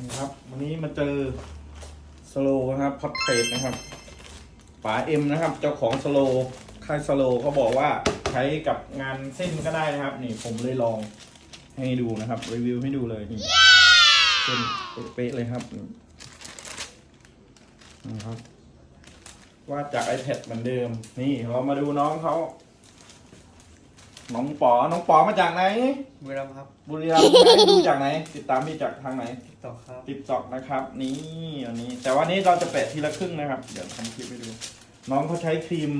นี่ครับ วันนี้มาเจอสโลนะครับพอดเทรดนะครับป๋าเอ็มนะครับ เจ้าของสโลค่ายสโลเขาบอกว่าใช้กับงานเส้นก็ได้นะครับ นี่ผมเลยลองให้ดูนะครับ รีวิวให้ดูเลยนี่เส้นเป๊ะเลยครับนี่นะครับวาดจาก iPad เหมือนเดิม นี่เรามาดูน้องเขา น้องป๋อน้องป๋อมาจากไหน บุรีรัมย์ครับบุรีรัมย์ได้ดูจากไหน ติดตามพี่จากทางไหนติ๊กต็อกครับ ติดจอกนะครับ นี่อันนี้ แต่วันนี้เราจะแปะทีละครึ่งนะครับ เดี๋ยวทำคลิปให้ดู น้องเขาใช้ครีม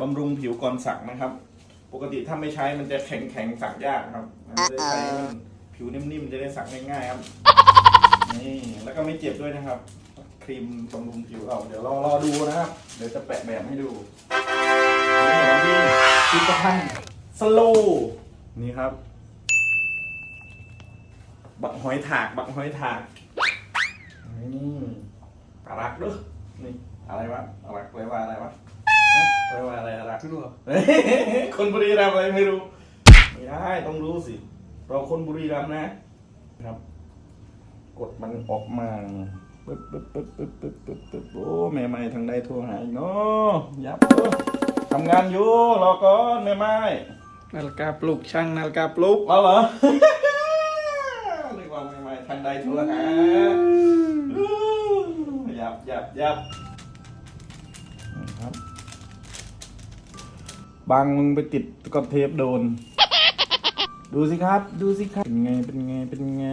บำรุงผิวก่อนสักนะครับ ปกติถ้าไม่ใช้มันจะแข็งแข็งๆสักยากครับมันจะได้ใช้ให้มันผิวนิ่มๆจะได้สักง่ายๆครับนี่แล้วก็ไม่เจ็บด้วยนะครับ ครีมบำรุงผิวเราเดี๋ยวรอรอดูนะครับ เดี๋ยวจะแปะแบบให้ดูนี่เรามีผลิตภัณฑ์ส โลนี่ครับ บักหอยถาก บักหอยถากนี่ปลารักด้วยนี่อะไรวะปลารักเรียกว่าอะไรวะฮะเรียกว่าอะไรอะรักทุกคนเฮ้ยคนบุรีรัมย์อะไรไม่รู้ไม่ได้ต้องรู้สิ เราคนบุรีรัมย์นะครับ กดมันออกมาปึ๊บปึ๊บปึ๊บปึ๊บปึ๊บปึ๊บปึ๊บโอ้แม่ไม้ทางใดโทรหาอีกเนาะยับเด้อทำงานอยู่รอก่อนแม่ไม้ นาฬิกาปลุกช่างนาฬิกาปลุกเอาเหรอเรียกว่าแม่ไม้ทางใดโทรหายับยับยับครับบางมึงไปติดกอนเทปโดน ดูสิครับ ดูสิครับ เป็นไง เป็นไง เป็นไง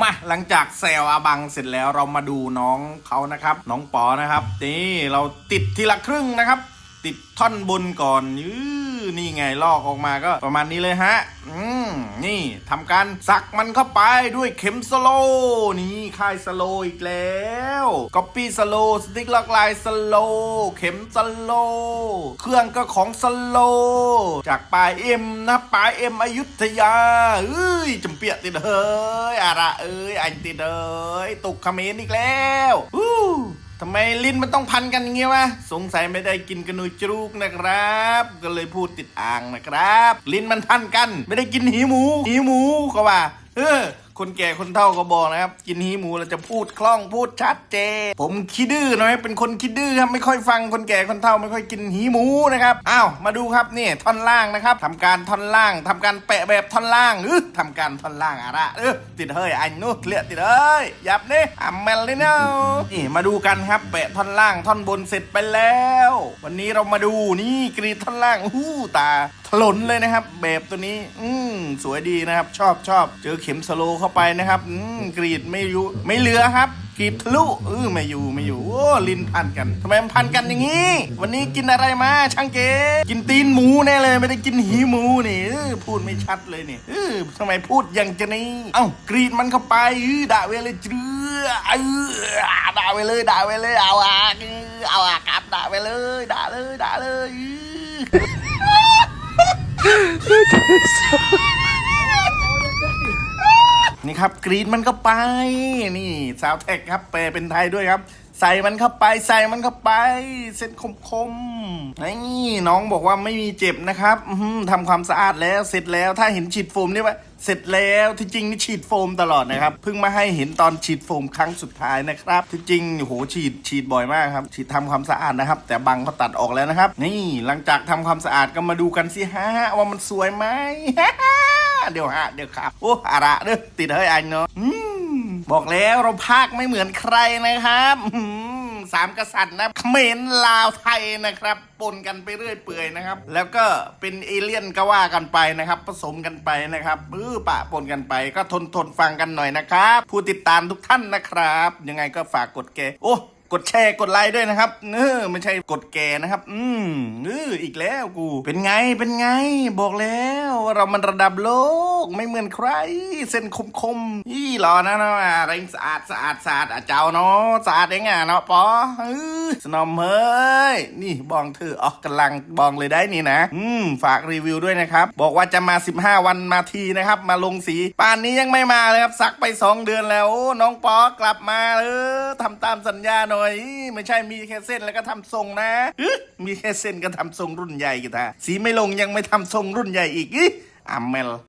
มาหลังจากแซวอาบังเสร็จแล้วเรามาดูน้องเขานะครับ น้องปอนะครับ นี่เราติดทีละครึ่งนะครับ ติดท่อนบนก่อนยื้อนี่ไงลอกออกมาก็ประมาณนี้เลยฮะ อืมนี่ทำการสักมันเข้าไปด้วยเข็มสโล นี่ค่ายสโลอีกแล้วก๊อปปี้สโลสติ๊กลอกลายสโล เข็มสโล เครื่องก็ของสโล จากปลายเอ็มนะปลายเอ็มอยุธยาเอ้ยจำเปียติดเฮ้ยอะระเอ้ยอันติดเอ้ยตกเขมรอีกแล้วอู้ ทำไมลิ้นมันต้องพันกันอย่างเงี้ยวะ สงสัยไม่ได้กินกระนุยจรูกนะครับ ก็เลยพูดติดอ่างนะครับ ลิ้นมันพันกัน ไม่ได้กินหีหมู หีหมูก็ว่า เออ คนแก่คนเฒ่าก็บอกนะครับ กินหีหมูเราจะพูดคล่องพูดชัดเจนผมคิดดื้อน่อยเป็นคนคิดดื้อครับไม่ค่อยฟังคนแก่คนเฒ่าไม่ค่อยกินหีหมูนะครับอ้าวมาดูครับนี่ท่อนล่างนะครับทำการท่อนล่างทำการแปะแบบท่อนล่างเออทำการท่อนล่างอะรเออติดเฮ้ยอันนู้นเคลียติดเฮ้ยยับเนี่ยอัมเมลเลยเนาะนี่มาดูกันครับแปะท่อนล่างท่อนบนเสร็จไปแล้ว วันนี้เรามาดูนี่กรีดท่อนล่างอู้ตา ลนเลยนะครับ แบบตัวนี้ อืมสวยดีนะครับ ชอบชอบเจอเข็มสโลเข้าไปนะครับ อืมกรีดไม่อยู่ไม่เหลือครับกรีดทะลุเออไม่อยู่ไม่อยู่โอ้ลินพันกันทำไมมันพันกันอย่างนี้ วันนี้กินอะไรมาช่างเก๋กินตีนหมูแน่เลย ไม่ได้กินหีหมูนี่เออพูดไม่ชัดเลยนี่เออทำไมพูดอย่างจะนี่เอ้ากรีดมันเข้าไปเออด่าเวเลยเจือเออด่าไปเลยด่าไปเลยเอาอะเออเอาอะครับด่าไปเลยด่าเลยด่าเลย อื้อ นี่ครับกรีนมันก็ไป นี่สาวแท็กครับแปลเป็นไทยด้วยครับ ใส่มันเข้าไป ใส่มันเข้าไป เส้นคมๆนี่น้องบอกว่าไม่มีเจ็บนะครับอื้อหือทำความสะอาดแล้วเสร็จแล้วถ้าเห็นฉีดโฟมนี่ว่าเสร็จแล้วที่จริงนี่ฉีดโฟมตลอดนะครับเพิ่งมาให้เห็นตอนฉีดโฟมครั้งสุดท้ายนะครับที่จริงโอ้โหฉีดฉีดบ่อยมากครับ ฉีดทำความสะอาดนะครับ แต่บังเขาตัดออกแล้วนะครับ นี่หลังจากทำความสะอาดก็มาดูกันสิฮะว่ามันสวยไหม เดี๋ยวฮะเดี๋ยวครับโอ้อาระเด้อติดเฮ้ยอันเนาะบอกแล้วเราภาคไม่เหมือนใครนะครับสามกษัตริย์นะเขมรลาวไทยนะครับ ปนกันไปเรื่อยเปื่อยนะครับ แล้วก็เป็นเอเลี่ยนก็ว่ากันไปนะครับ ผสมกันไปนะครับเออปะปนกันไปก็ทนทนฟังกันหน่อยนะครับ ผู้ติดตามทุกท่านนะครับ ยังไงก็ฝากกดแกโอ้ กดแชร์กดไลค์ด้วยนะครับเออไม่ใช่กดแกนะครับ อืมเอออีกแล้วกู เป็นไงเป็นไง บอกแล้วว่าเรามันระดับโลกไม่เหมือนใคร เส้นคมคมๆอีหรอนะนะเร่งสะอาดสะอาดสะอาดอะเจ้าเนาะสะอาดเองอะเนาะปอเออสนอมเฮ้ยนี่บองเธอออกกำลังบองเลยได้นี่นะ อืมฝากรีวิวด้วยนะครับ บอกว่าจะมา 15 วันมาทีนะครับ มาลงสีป่านนี้ยังไม่มาเลยครับสักไป 2 เดือนแล้วน้องปอกลับมาเออทำตามสัญญาหน่อยไม่ใช่มีแค่เส้นแล้วก็ทำทรงนะมีแค่เส้นก็ทำทรงรุ่นใหญ่กี่ท่าสีไม่ลงยังไม่ทำทรงรุ่นใหญ่อีกอะเมล